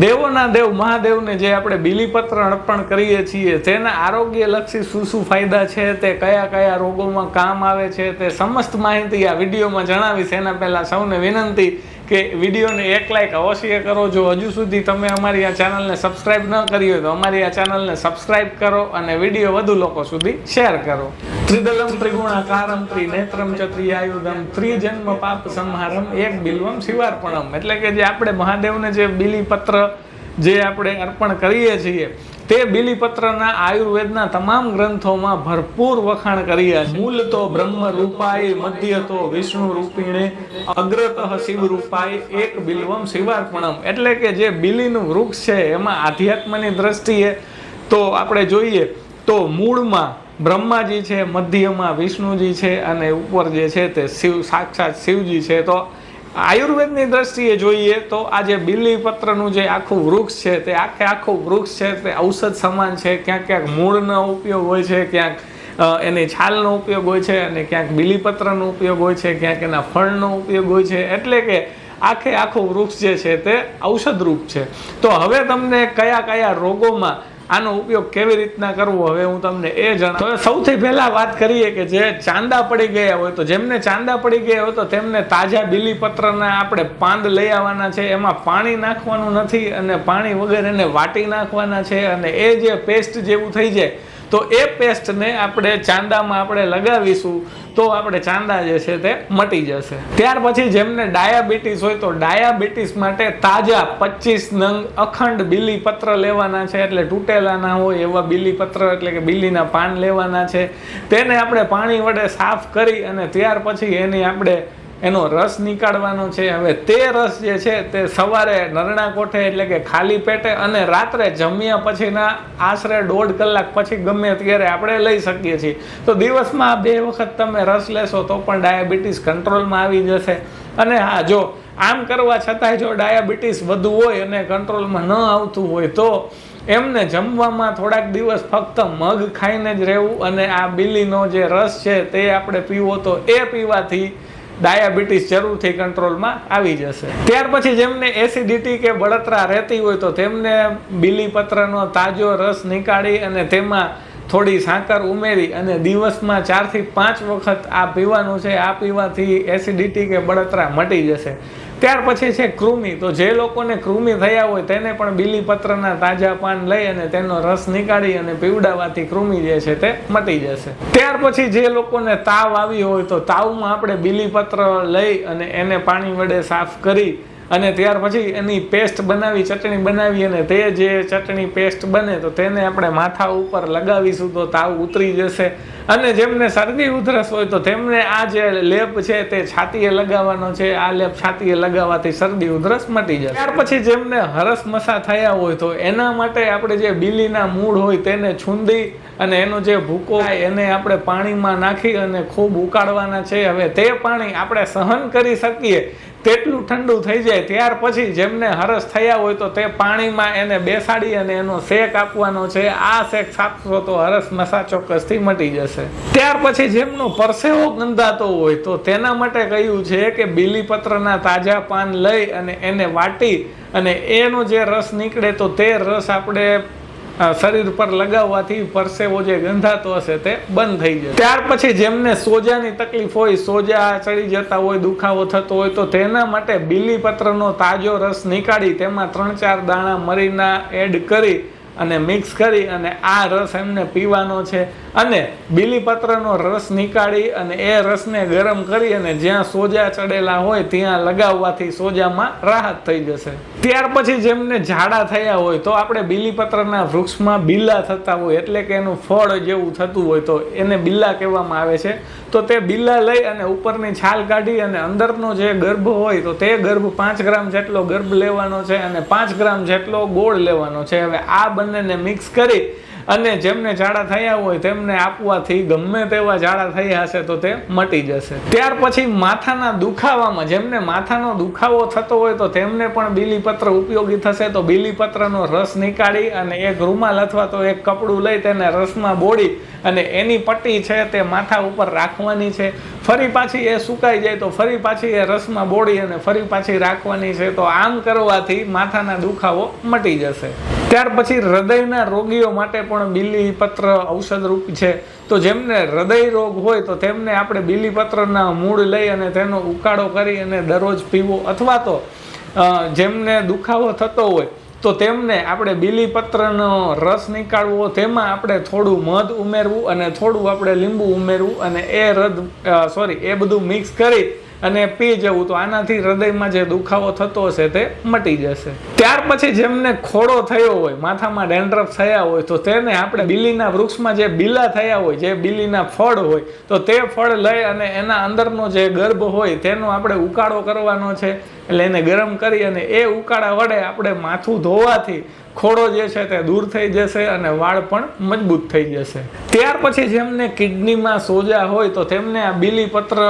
દેવોના દેવ, મહાદેવને જે આપણે બીલીપત્ર અર્પણ કરીએ છીએ, તેના આરોગ્યલક્ષી શું શું ફાયદા છે, તે કયા કયા રોગોમાં કામ આવે છે, તે સમસ્ત માહિતી આ વિડીયોમાં જણાવીશ. એના પહેલાં સૌને વિનંતી કે વિડીયોને એક લાઈક અવશ્ય કરો. જો હજુ સુધી તમે અમારી આ ચેનલને સબસ્ક્રાઇબ ન કરી હોય તો અમારી આ ચેનલને સબસ્ક્રાઇબ કરો અને વીડિયો વધુ લોકો સુધી શેર કરો. ત્રિદલમ ત્રિગુણાકારમ ત્રિનેત્રમ ચ ત્રિયાયુધમ ત્રિજન્મ પાપ સંહારમ એક બિલ્વમ શિવાર્પણમ. એટલે કે જે આપણે મહાદેવને જે બીલીપત્ર જે આપણે અર્પણ કરીએ છીએ, તે બિલીપત્રના આયુર્વેદના તમામ ગ્રંથોમાં ભરપૂર વખાણ કર્યા છે મૂલ તો બ્રહ્મ રૂપાય મધ્ય તો વિષ્ણુ રૂપિણે અગ્રત શિવ રૂપાય એક બિલ્વમ શિવાર્પણમ. એટલે કે જે બિલીનું વૃક્ષ છે, એમાં આધ્યાત્મની દ્રષ્ટિએ તો આપણે જોઈએ તો મૂળમાં બ્રહ્માજી છે, મધ્યમાં વિષ્ણુજી છે, અને ઉપર જે છે તે શિવ, સાક્ષાત શિવજી છે. તો આયુર્વેદની દ્રષ્ટિએ જોઈએ તો આ જે બીલીપત્રનું જે આખું વૃક્ષ છે, તે આખે આખું વૃક્ષ છે, તે ઔષધ સમાન છે. ક્યાંક ક્યાંક મૂળનો ઉપયોગ હોય છે, ક્યાંક એની છાલનો ઉપયોગ હોય છે અને ક્યાંક બીલીપત્રનો ઉપયોગ હોય છે, ક્યાંક એના ફળનો ઉપયોગ હોય છે. એટલે કે આખે આખું વૃક્ષ જે છે, તે ઔષધરૂપ છે. તો હવે તમને કયા કયા રોગોમાં આનો ઉપયોગ કેવી રીતના કરવો? હવે હું તમને એ જણાવ. તો સૌથી પહેલા વાત કરીએ કે જે ચાંદા પડી ગયા હોય, તો જેમને ચાંદા પડી ગયા હોય, તો તેમને તાજા બીલીપત્રના આપણે પાંદ લઈ આવવાના છે. એમાં પાણી નાખવાનું નથી અને પાણી વગર એને વાટી નાખવાના છે. અને એ જે પેસ્ટ જેવું થઈ જાય તો એ પેસ્ટને આપણે ચાંદામાં આપણે લગાવીશું તો આપણે ચાંદા જે છે તે મટી જશે. ત્યાર પછી જેમને ડાયાબિટીસ હોય તો ડાયાબિટીસ માટે તાજા પચીસ નંગ અખંડ બીલીપત્ર લેવાના છે. એટલે તૂટેલા ના હોય એવા બિલીપત્ર, એટલે કે બીલીના પાન લેવાના છે. તેને આપણે પાણી વડે સાફ કરી અને ત્યાર પછી એની આપણે એનો રસ નીકાળવાનો છે. હવે તે રસ જે છે તે સવારે નરણા કોઠે એટલે કે ખાલી પેટે અને રાત્રે જમ્યા પછીના આશરે દોઢ કલાક પછી ગમે ત્યારે આપણે લઈ શકીએ છીએ. તો દિવસમાં બે વખત તમે રસ લેશો તો પણ ડાયાબિટીસ કંટ્રોલમાં આવી જશે. અને હા, જો આમ કરવા છતાંય જો ડાયાબિટીસ વધુ હોય અને કંટ્રોલમાં ન આવતું હોય તો એમને જમવામાં થોડાક દિવસ ફક્ત મગ ખાઈને જ રહેવું અને આ બિલીનો જે રસ છે તે આપણે પીવો તો એ પીવાથી ડાયાબિટીસ જરૂરથી કંટ્રોલમાં આવી જશે. ત્યાર પછી જેમને એસિડિટી કે બળતરા રહેતી હોય તો તેમને બીલીપત્રનો તાજો રસ નીકાળી અને તેમાં થોડી સાકર ઉમેરી અને દિવસમાં ચારથી પાંચ વખત આ પીવાનું છે, આ પીવાથી એસિડિટી કે બળતરા મટી જશે. ત્યાર પછી છે કૃમિ. તો જે લોકોને કૃમિ થયા હોય તેને પણ બીલીપત્રના તાજા પાન લઈ અને તેનો રસ નીકાળી અને પીવડાવવાથી કૃમિ જે છે તે મટી જશે. ત્યાર પછી જે લોકોને તાવ આવ્યો હોય તો તાવમાં આપણે બીલીપત્ર લઈ અને એને પાણી વડે સાફ કરી અને ત્યાર પછી એની પેસ્ટ બનાવી, ચટણી બનાવી અને તે જે ચટણી પેસ્ટ બને તો તેને આપણે માથા ઉપર લગાવીશું તો તાવ ઉતરી જશે. અને જેમને શરદી ઉધરસ હોય તો તેમને આ જે લેપ છે તે છાતીએ લગાવવાનો છે. આ લેપ છાતીએ લગાવવાથી શરદી ઉધરસ મટી જશે. ત્યાર પછી જેમને હરસ મસા થયા હોય તો એના માટે આપણે જે બીલીના મૂળ હોય તેને છૂંદી અને એનો જે ભૂકો એને આપણે પાણીમાં નાખી અને ખૂબ ઉકાળવાના છે. હવે તે પાણી આપણે સહન કરી શકીએ તેટલું ઠંડુ થઈ જાય ત્યાર પછી જેમને હરસ થયા હોય તો તે પાણીમાં એને બેસાડી અને એનો શેક આપવાનો છે. આ શેક સાપશો તો હરસ મસા ચોક્કસથી મટી જશે. ત્યાર પછી જેમનો પરસેવો ગંધાતો હોય તો તેના માટે કહ્યું છે કે બીલીપત્રના તાજા પાન લઈ અને એને વાટી અને એનો જે રસ નીકળે તો તે રસ આપણે શરીર પર લગાવવાથી પરસેવો જે ગંધાતો હશે તે બંધ થઈ જશે. ત્યાર પછી જેમને સોજાની તકલીફ હોય, સોજા ચડી જતા હોય, દુખાવો થતો હોય, તો તેના માટે બીલીપત્રનો તાજો રસ નીકાળી તેમાં ત્રણ ચાર દાણા મરીના એડ કરી અને મિક્સ કરી અને આ રસ એમને પીવાનો છે. અને બીલીપત્રનો રસ નીકાળી અને એ રસને ગરમ કરી અને જ્યાં સોજા ચડેલા હોય ત્યાં લગાવવાથી સોજામાં રાહત થઈ જશે. ત્યાર પછી જેમને ઝાડા થયા હોય તો આપણે બીલીપત્રના વૃક્ષમાં બિલ્લા થતા હોય, એટલે કે એનું ફળ જેવું થતું હોય તો એને બિલ્લા કહેવામાં આવે છે. તો તે બિલ્લા લઈ અને ઉપરની છાલ કાઢી અને અંદરનો જે ગર્ભ હોય તો તે ગર્ભ પાંચ ગ્રામ જેટલો ગર્ભ લેવાનો છે અને પાંચ ગ્રામ જેટલો ગોળ લેવાનો છે. હવે આ બંનેને મિક્સ કરી અને જેમને ઝાડા થયા હોય તેમને આપવાથી ગમે તેવા ઝાડા થયા હશે તો તે મટી જશે. ત્યાર પછી માથાના દુખાવામાં, જેમને માથાનો દુખાવો થતો હોય તો તેમને પણ બીલીપત્ર ઉપયોગી થશે. તો બીલીપત્રનો રસ નીકાળી અને એક રૂમાલ અથવા તો એક કપડું લઈ તેને રસમાં બોળી અને એની પટ્ટી છે તે માથા ઉપર રાખવાની છે. ફરી પાછી એ સુકાઈ જાય તો ફરી પાછી એ રસમાં બોળી અને ફરી પાછી રાખવાની છે. તો આમ કરવાથી માથાના દુખાવો મટી જશે. ત્યાર પછી હૃદયના રોગીઓ માટે પણ બીલીપત્ર ઔષધરૂપ છે. તો જેમને હૃદય રોગ હોય તો તેમને આપણે બીલીપત્રના મૂળ લઈ અને તેનો ઉકાળો કરી અને દરરોજ પીવો. અથવા તો જેમને દુખાવો થતો હોય તો તેમને આપણે બીલીપત્રનો રસ નીકાળવો, તેમાં આપણે થોડું મધ ઉમેરવું અને થોડું આપણે લીંબુ ઉમેરવું અને એ રદ સોરી એ બધું મિક્સ કરી અને પી જવું તો આનાથી હૃદયમાં જે દુખાવો થતો હશે તે મટી જશે. ત્યાર પછી જેમને ખોડો થયો હોય, માથામાં ડેન્ડ્રફ થયા હોય, તો તેને આપણે બિલીના વૃક્ષમાં જે બીલા થયા હોય, જે બિલીના ફળ હોય, તો તે ફળ લઈ અને એના અંદરનો જે ગર્ભ હોય, તેનો આપણે ઉકાળો કરવાનો છે. એટલે એને ગરમ કરી અને એ ઉકાળા વડે આપણે માથું ધોવાથી ખોડો જે છે તે દૂર થઈ જશે અને વાળ પણ મજબૂત થઈ જશે. ત્યાર પછી જેમને કિડનીમાં સોજા હોય તો તેમને આ બીલીપત્ર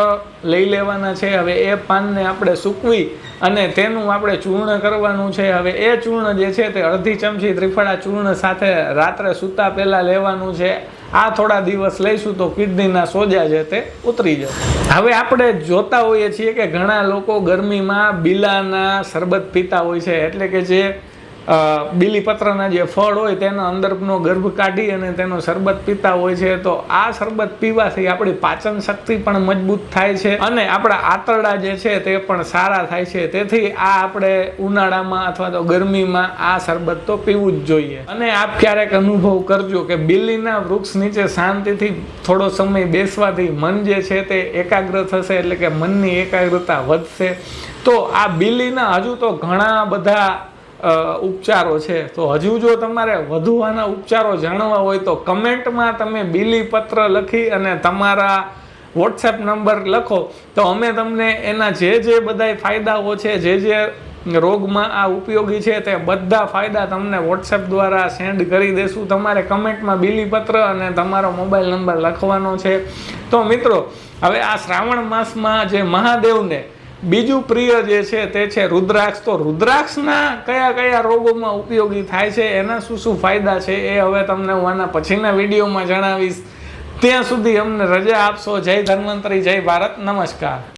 લઈ લેવાના છે. હવે એ પાનને આપણે સૂકવી અને તેનું આપણે ચૂર્ણ કરવાનું છે. હવે એ ચૂર્ણ જે છે તે અડધી ચમચી ત્રિફળા ચૂર્ણ સાથે રાત્રે સૂતા પહેલાં લેવાનું છે. આ થોડા દિવસ લઈશું તો કિડનીના સોજા છે તે ઉતરી જશે. હવે આપણે જોતા હોઈએ છીએ કે ઘણા લોકો ગરમીમાં બીલાના શરબત પીતા હોય છે. એટલે કે જે બીલીપત્રના જે ફળ હોય તેના અંદરનો ગર્ભ કાઢી અને તેનો શરબત પીતા હોય છે, તો આ શરબત પીવાથી આપણી પાચન શક્તિ પણ મજબૂત થાય છે અને આપણા આંતરડા જે છે તે પણ સારા થાય છે. તેથી આ આપણે ઉનાળામાં અથવા તો ગરમીમાં આ શરબત તો પીવું જ જોઈએ. અને આપ ક્યારેક અનુભવ કરજો કે બિલ્લીના વૃક્ષ નીચે શાંતિથી થોડો સમય બેસવાથી મન જે છે તે એકાગ્ર થશે એટલે કે મનની એકાગ્રતા વધશે. તો આ બિલ્લીના હજુ તો ઘણા બધા ઉપચારો છે. તો હજુ જો તમારે વધુ આના ઉપચારો જાણવા હોય તો કમેન્ટમાં તમે બિલીપત્ર લખી અને તમારા વોટ્સએપ નંબર લખો. તો અમે તમને એના જે જે બધાય ફાયદાઓ છે, જે જે રોગમાં આ ઉપયોગી છે તે બધા ફાયદા તમને વોટ્સએપ દ્વારા સેન્ડ કરી દેશું. તમારે કમેન્ટમાં બિલીપત્ર અને તમારો મોબાઈલ નંબર લખવાનો છે. તો મિત્રો, હવે આ શ્રાવણ માસમાં જે મહાદેવને બીજું પ્રિય જે છે તે છે રુદ્રાક્ષ. તો રુદ્રાક્ષના કયા કયા રોગોમાં ઉપયોગી થાય છે, એના શું શું ફાયદા છે, એ હવે તમને હું આના પછીના વિડીયોમાં જણાવીશ. ત્યાં સુધી અમને રજા આપશો. જય ધન્વંતરી, જય ભારત. નમસ્કાર.